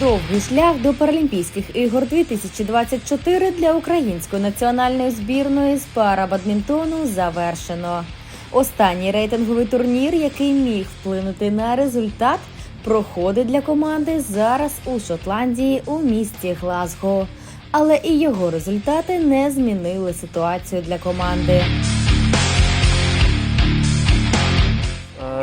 Довгий шлях до Паралімпійських ігор 2024 для української національної збірної з парабадмінтону завершено. Останній рейтинговий турнір, який міг вплинути на результат, проходить для команди зараз у Шотландії у місті Глазго. Але і його результати не змінили ситуацію для команди.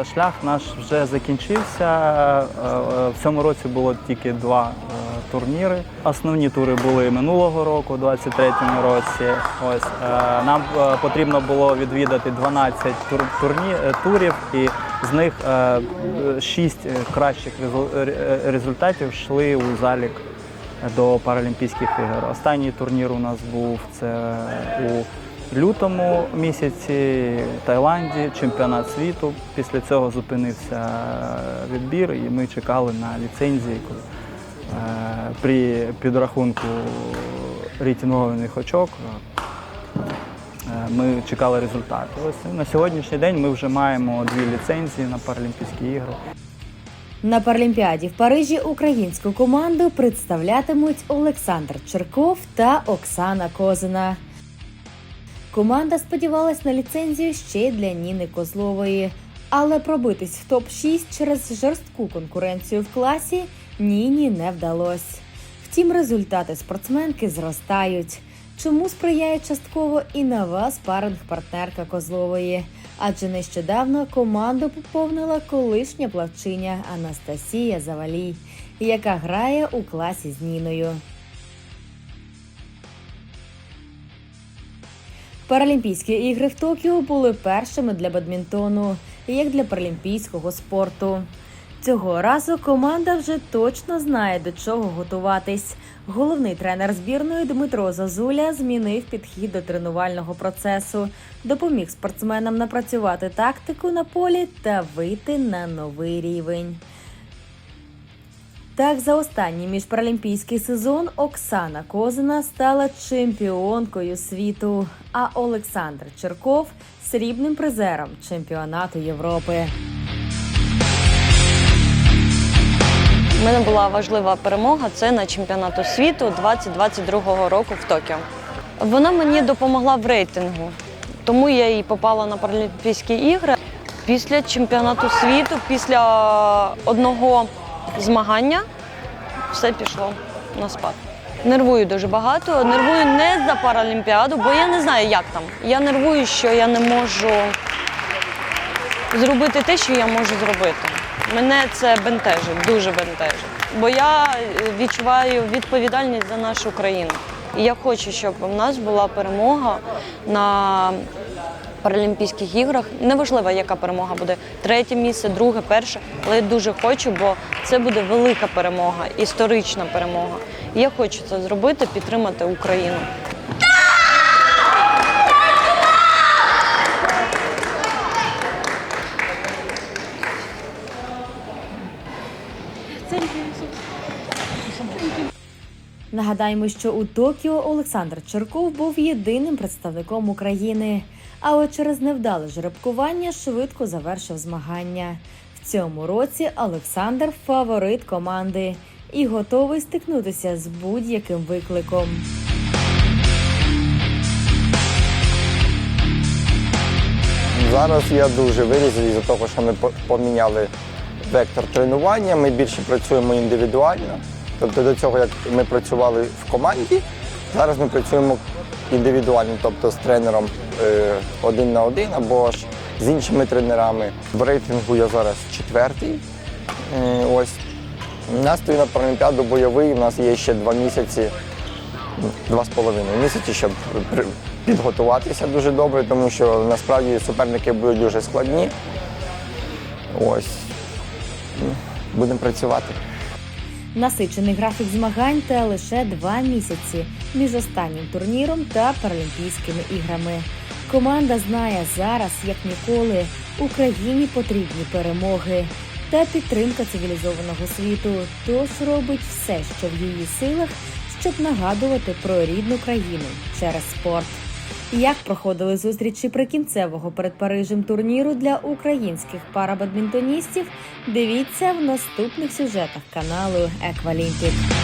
Шлях наш вже закінчився. Е, е, В цьому році було тільки два е, турніри. Основні тури були минулого року, у 23-му році. Ось нам потрібно було відвідати 12 турні, турів, і з них 6 кращих результатів йшли у залік до Паралімпійських ігор. Останній турнір у нас був це у лютому місяці в Таїланді, чемпіонат світу. Після цього зупинився відбір, і ми чекали на ліцензії. е, При підрахунку рейтингованих очок е, ми чекали результати. Ось на сьогоднішній день ми вже маємо дві ліцензії на Паралімпійські ігри. На Паралімпіаді в Парижі українську команду представлятимуть Олександр Черков та Оксана Козина. Команда сподівалась на ліцензію ще й для Ніни Козлової, але пробитись в топ-6 через жорстку конкуренцію в класі Ніні не вдалось. Втім, результати спортсменки зростають. Чому сприяє частково і нова спаринг-партнерка Козлової? Адже нещодавно команду поповнила колишня плавчиня Анастасія Завалій, яка грає у класі з Ніною. Паралімпійські ігри в Токіо були першими для бадмінтону, як для паралімпійського спорту. Цього разу команда вже точно знає до чого готуватись. Головний тренер збірної Дмитро Зазуля змінив підхід до тренувального процесу, допоміг спортсменам напрацювати тактику на полі та вийти на новий рівень. Так, за останній міжпаралімпійський сезон Оксана Козина стала чемпіонкою світу, а Олександр Черков срібним призером чемпіонату Європи. У мене була важлива перемога. Це на чемпіонату світу 2022 року в Токіо. Вона мені допомогла в рейтингу, тому я і попала на Паралімпійські ігри. Після чемпіонату світу, після одного змагання, все пішло на спад. Нервую дуже багато. Нервую не за Паралімпіаду, бо я не знаю, як там. Я нервую, що я не можу зробити те, що я можу зробити. Мене це бентежить, дуже бентежить. Бо я е, відчуваю відповідальність за нашу країну. І я хочу, щоб у нас була перемога на Паралімпійських іграх. Неважливо, яка перемога буде третє місце, друге, перше. Але я дуже хочу, бо це буде велика перемога, історична перемога. І я хочу це зробити, підтримати Україну. Нагадаємо, що у Токіо Олександр Черков був єдиним представником України. А от через невдале жеребкування швидко завершив змагання. В цьому році Олександр фаворит команди і готовий стикнутися з будь-яким викликом. Зараз я дуже виріс із-за того, що ми поміняли вектор тренування, ми більше працюємо індивідуально. Тобто до цього, як ми працювали в команді, зараз ми працюємо індивідуально, тобто з тренером е, один на один або ж з іншими тренерами. В рейтингу я зараз четвертий. Ось. Настрій на Паралімпіаду бойовий, у нас є ще два місяці два з половиною місяці, щоб підготуватися дуже добре, тому що насправді суперники будуть дуже складні. Ось. Будемо працювати. Насичений графік змагань та лише два місяці між останнім турніром та Паралімпійськими іграми. Команда знає зараз, як ніколи, Україні потрібні перемоги та підтримка цивілізованого світу. Тож робить все, що в її силах, щоб нагадувати про рідну країну через спорт. Як проходили зустрічі прикінцевого перед Парижем турніру для українських парабадмінтоністів? Дивіться в наступних сюжетах каналу Еквалімпік.